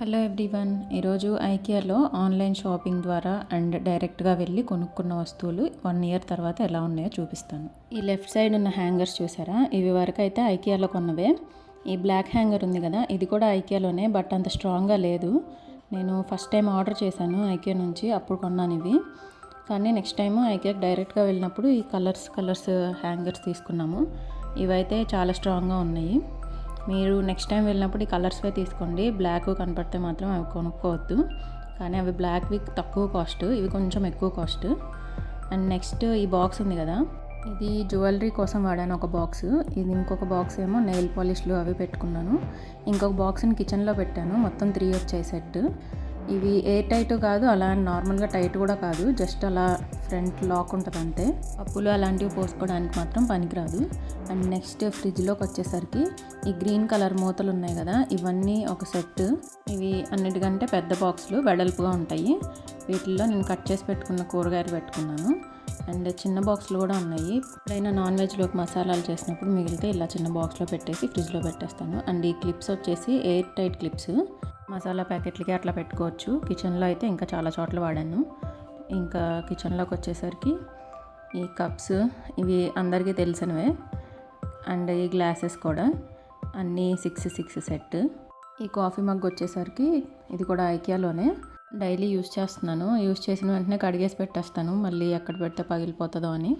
Hello everyone ఈరోజు ఐకియాలో online shopping ద్వారా అండ్ డైరెక్ట్గా వెళ్ళి కొనుక్కున్న వస్తువులు వన్ ఇయర్ తర్వాత ఎలా ఉన్నాయో చూపిస్తాను. ఈ లెఫ్ట్ సైడ్ ఉన్న హ్యాంగర్స్ చూసారా? ఇవి వరకు అయితే ఐకియాలో కొన్నవే. ఈ బ్లాక్ హ్యాంగర్ ఉంది కదా ఇది కూడా ఐకియాలోనే బట్ అంత స్ట్రాంగ్గా లేదు. నేను ఫస్ట్ టైం ఆర్డర్ చేశాను ఐకియా నుంచి అప్పుడు కొన్నాను ఇవి. కానీ నెక్స్ట్ టైం ఐకియాకి డైరెక్ట్గా వెళ్ళినప్పుడు ఈ కలర్స్ కలర్స్ హ్యాంగర్స్ తీసుకున్నాము. ఇవైతే చాలా స్ట్రాంగ్గా ఉన్నాయి. మీరు నెక్స్ట్ టైం వెళ్ళినప్పుడు ఈ కలర్స్వే తీసుకోండి. బ్లాక్ కనపడితే మాత్రం అవి కొనుక్కోవద్దు. కానీ అవి బ్లాక్వి తక్కువ కాస్ట్ ఇవి కొంచెం ఎక్కువ కాస్ట్ అండ్ నెక్స్ట్ ఈ బాక్స్ ఉంది కదా. ఇది జ్యువెలరీ కోసం వాడాను ఒక బాక్స్ ఇది ఇంకొక బాక్స్ ఏమో నెయిల్ పాలిష్లు అవి పెట్టుకున్నాను. ఇంకొక బాక్స్ని కిచెన్లో పెట్టాను. మొత్తం త్రీ వచ్చాయి సెట్ ఇవి ఎయిర్ టైట్ కాదు అలా నార్మల్గా టైట్ కూడా కాదు. జస్ట్ అలా ఫ్రంట్ లాక్ ఉంటుంది అంతే పప్పులు అలాంటివి పోసుకోవడానికి మాత్రం పనికిరాదు. అండ్ నెక్స్ట్ ఫ్రిడ్జ్లోకి వచ్చేసరికి ఈ గ్రీన్ కలర్ మూతలు ఉన్నాయి కదా ఇవన్నీ ఒక సెట్. ఇవి అన్నిటికంటే పెద్ద బాక్సులు వెడల్పుగా ఉంటాయి. వీటిల్లో నేను కట్ చేసి పెట్టుకున్న కూరగాయలు పెట్టుకున్నాను. అండ్ చిన్న బాక్స్లు కూడా ఉన్నాయి. ఎప్పుడైనా నాన్ వెజ్లోకి మసాలాలు చేసినప్పుడు మిగిలితే ఇలా చిన్న బాక్స్లో పెట్టేసి ఫ్రిడ్జ్లో పెట్టేస్తాను. అండ్ ఈ క్లిప్స్ వచ్చేసి ఎయిర్ టైట్ క్లిప్స్. మసాలా ప్యాకెట్లకి అట్లా పెట్టుకోవచ్చు. కిచెన్లో అయితే ఇంకా చాలా చోట్ల వాడాను. ఇంకా కిచెన్లోకి వచ్చేసరికి ఈ కప్స్ ఇవి అందరికీ తెలిసినవే. అండ్ ఈ గ్లాసెస్ కూడా. అన్నీ సిక్స్ సిక్స్ సెట్. ఈ కాఫీ మగ్ వచ్చేసరికి ఇది కూడా ఐకియాలోనే. డైలీ యూస్ చేస్తున్నాను. యూస్ చేసిన వెంటనే కడిగేసి పెట్టేస్తాను. మళ్ళీ ఎక్కడ పెడితే పగిలిపోతుందో అని.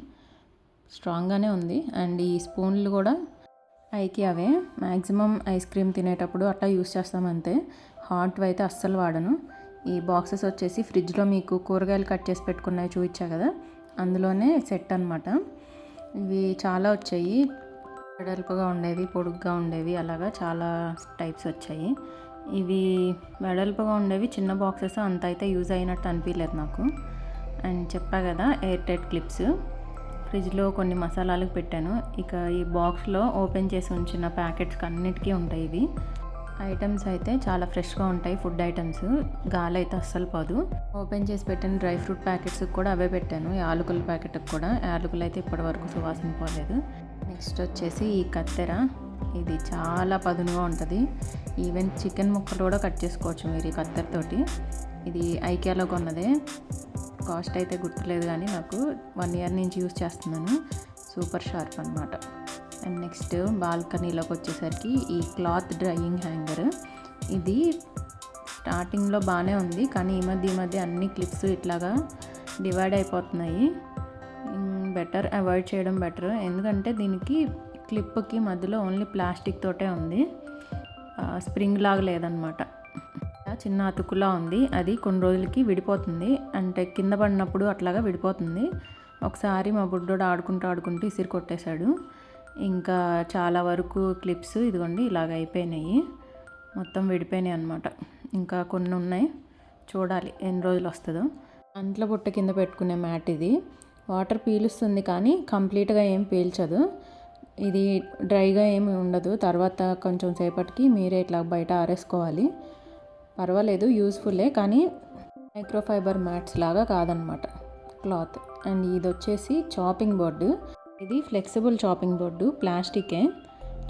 స్ట్రాంగ్గానే ఉంది. అండ్ ఈ స్పూన్లు కూడా ఐకియావే. మ్యాక్సిమం ఐస్ క్రీమ్ తినేటప్పుడు అట్లా యూస్ చేస్తామంతే హాట్ అయితే అస్సలు వాడను. ఈ బాక్సెస్ వచ్చేసి ఫ్రిడ్జ్లో మీకు కూరగాయలు కట్ చేసి పెట్టుకున్నాయి చూపించా కదా? అందులోనే సెట్ అనమాట ఇవి చాలా వచ్చాయి. వెడల్పుగా ఉండేవి పొడుగ్గా ఉండేవి అలాగా చాలా టైప్స్ వచ్చాయి. ఇవి వెడల్పుగా ఉండేవి చిన్న బాక్సెస్ అంత అయితే యూజ్ అయినట్టు అనిపించలేదు నాకు. అండ్ చెప్పా కదా ఎయిర్ టైట్ క్లిప్స్. ఫ్రిడ్జ్లో కొన్ని మసాలాలకు పెట్టాను. ఇక ఈ బాక్స్లో ఓపెన్ చేసి ఉంచిన ప్యాకెట్స్కి అన్నిటికీ ఉంటాయి ఇవి. ఐటమ్స్ అయితే చాలా ఫ్రెష్గా ఉంటాయి ఫుడ్ ఐటమ్స్. గాలి అయితే అస్సలు పోదు. ఓపెన్ చేసి పెట్టిన డ్రై ఫ్రూట్ ప్యాకెట్స్ కూడా అవే పెట్టాను. యాలకుల ప్యాకెట్కి కూడా. యాలకులు అయితే ఇప్పటి వరకు సువాసన పోలేదు. నెక్స్ట్ వచ్చేసి ఈ కత్తెర. ఇది చాలా పదునుగా ఉంటుంది. ఈవెన్ చికెన్ ముక్కలు కూడా కట్ చేసుకోవచ్చు మీరు ఈ కత్తెరతోటి ఇది ఐకియాలో కొన్నదే. కాస్ట్ అయితే గుర్తులేదు కానీ నాకు వన్ ఇయర్ నుంచి యూస్ చేస్తున్నాను. సూపర్ షార్ప్ అనమాట అండ్ నెక్స్ట్ బాల్కనీలోకి వచ్చేసరికి ఈ క్లాత్ డ్రయింగ్ హ్యాంగర్ ఇది స్టార్టింగ్లో బాగానే ఉంది కానీ ఈ మధ్య ఈ మధ్య అన్ని క్లిప్స్ ఇట్లాగా డివైడ్ అయిపోతున్నాయి. Hmm, బెటర్ అవాయిడ్ చేయడం బెటర్ ఎందుకంటే దీనికి క్లిప్కి మధ్యలో ఓన్లీ ప్లాస్టిక్ తోటే ఉంది. స్ప్రింగ్ లాగా లేదనమాట. చిన్న అతుకులా ఉంది. అది కొన్ని రోజులకి విడిపోతుంది. అంటే కింద పడినప్పుడు అట్లాగా విడిపోతుంది. ఒకసారి మా బుడ్డోడు ఆడుకుంటూ ఆడుకుంటూ ఇసిరి కొట్టేశాడు. ఇంకా చాలా వరకు క్లిప్స్ ఇదిగోండి ఇలాగ అయిపోయినాయి. మొత్తం విడిపోయినాయి అనమాట ఇంకా కొన్ని ఉన్నాయి. చూడాలి ఎన్ని రోజులు వస్తుందో. అంట్ల బుట్ట కింద పెట్టుకునే మ్యాట్ ఇది. వాటర్ పీలుస్తుంది కానీ కంప్లీట్గా ఏం పీల్చదు. ఇది డ్రైగా ఏమి ఉండదు. తర్వాత కొంచెం సేపటికి మీరే ఇట్లా బయట ఆరేసుకోవాలి. పర్వాలేదు యూస్ఫుల్లే కానీ మైక్రోఫైబర్ మ్యాట్స్ లాగా కాదనమాట క్లాత్. అండ్ ఇది వచ్చేసి చాపింగ్ బోర్డు. ఇది ఫ్లెక్సిబుల్ చాపింగ్ బోర్డు ప్లాస్టికే.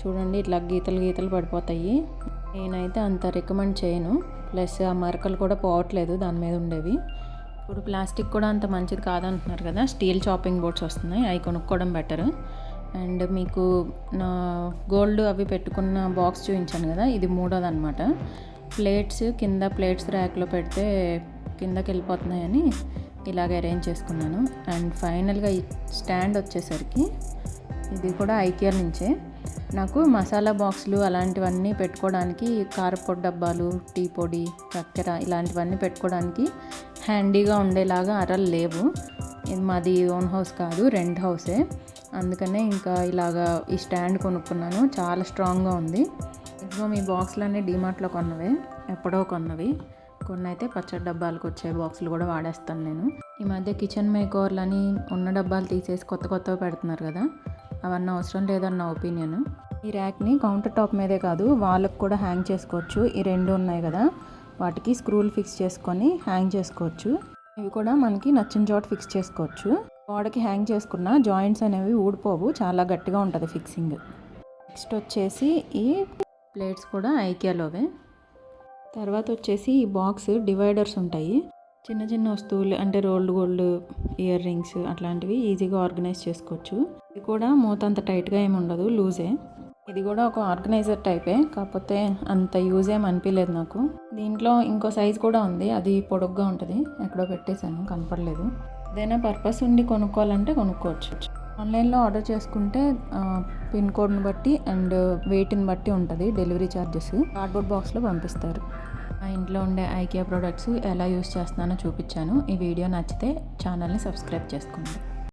చూడండి ఇట్లా గీతలు గీతలు పడిపోతాయి. నేనైతే అంత రికమెండ్ చేయను. ప్లస్ ఆ మరకలు కూడా పోవట్లేదు దాని మీద ఉండేవి. ఇప్పుడు ప్లాస్టిక్ కూడా అంత మంచిది కాదంటున్నారు కదా. స్టీల్ చాపింగ్ బోర్డ్స్ వస్తున్నాయి. అవి కొనుక్కోవడం బెటర్. అండ్ మీకు నా గోల్డ్ అవి పెట్టుకున్న బాక్స్ చూపించాను కదా. ఇది మూడోది అనమాట ప్లేట్స్ కింద ప్లేట్స్ ర్యాక్లో పెడితే కిందకి వెళ్ళిపోతున్నాయని ఇలాగ అరేంజ్ చేసుకున్నాను. అండ్ ఫైనల్గా ఈ స్టాండ్ వచ్చేసరికి ఇది కూడా ఐకియర్ నుంచే. నాకు మసాలా బాక్సులు అలాంటివన్నీ పెట్టుకోవడానికి కారపొడి డబ్బాలు టీ పొడి చక్కెర ఇలాంటివన్నీ పెట్టుకోవడానికి హ్యాండీగా ఉండేలాగా అరలు లేవు. మాది ఓన్ హౌస్ కాదు రెంట్ హౌసే అందుకనే ఇంకా ఇలాగా ఈ స్టాండ్ కొనుక్కున్నాను. చాలా స్ట్రాంగ్గా ఉంది. ఇదిగో ఈ బాక్సులన్నీ డీమార్ట్లో కొన్నవే ఎప్పుడో కొన్నవి. కొన్ని అయితే పచ్చడి డబ్బాలకు వచ్చే బాక్సులు కూడా వాడేస్తాను నేను. ఈ మధ్య కిచెన్ మేకోవర్లని ఉన్న డబ్బాలు తీసేసి కొత్త కొత్తవి పెడుతున్నారు కదా అవన్నీ అవసరం లేదన్న ఒపీనియన్ ఈ ర్యాక్ని కౌంటర్ టాప్ మీదే కాదు వాళ్ళకు కూడా హ్యాంగ్ చేసుకోవచ్చు. ఈ రెండు ఉన్నాయి కదా వాటికి స్క్రూలు ఫిక్స్ చేసుకొని హ్యాంగ్ చేసుకోవచ్చు. ఇవి కూడా మనకి నచ్చిన చోట ఫిక్స్ చేసుకోవచ్చు. గోడకి హ్యాంగ్ చేసుకున్న జాయింట్స్ అనేవి ఊడిపోవు చాలా గట్టిగా ఉంటుంది ఫిక్సింగ్ నెక్స్ట్ వచ్చేసి ఈ ప్లేట్స్ కూడా ఐకియాలోవే తర్వాత వచ్చేసి ఈ బాక్స్ డివైడర్స్ ఉంటాయి. చిన్న చిన్న వస్తువులు అంటే రోల్డ్ గోల్డ్ ఇయర్ రింగ్స్ అట్లాంటివి ఈజీగా ఆర్గనైజ్ చేసుకోవచ్చు. ఇది కూడా మూత అంత టైట్గా ఏమి ఉండదు లూజే. ఇది కూడా ఒక ఆర్గనైజర్ టైపే కాకపోతే అంత యూజ్ ఏం అనిపించలేదు నాకు. దీంట్లో ఇంకో సైజ్ కూడా ఉంది అది పొడుగ్గా ఉంటుంది. ఎక్కడో పెట్టేశాను కనపడలేదు. ఏదైనా పర్పస్ ఉండి కొనుక్కోవాలంటే కొనుక్కోవచ్చు. ఆన్లైన్లో ఆర్డర్ చేసుకుంటే పిన్ కోడ్ని బట్టి అండ్ వెయిట్ని బట్టి ఉంటుంది డెలివరీ ఛార్జెస్ కార్డ్బోర్డ్ బాక్స్లో పంపిస్తారు. మా ఇంట్లో ఉండే ఐకియా ప్రోడక్ట్స్ ఎలా యూస్ చేస్తున్నానో చూపించాను. ఈ వీడియో నచ్చితే ఛానల్ని సబ్స్క్రైబ్ చేసుకోండి.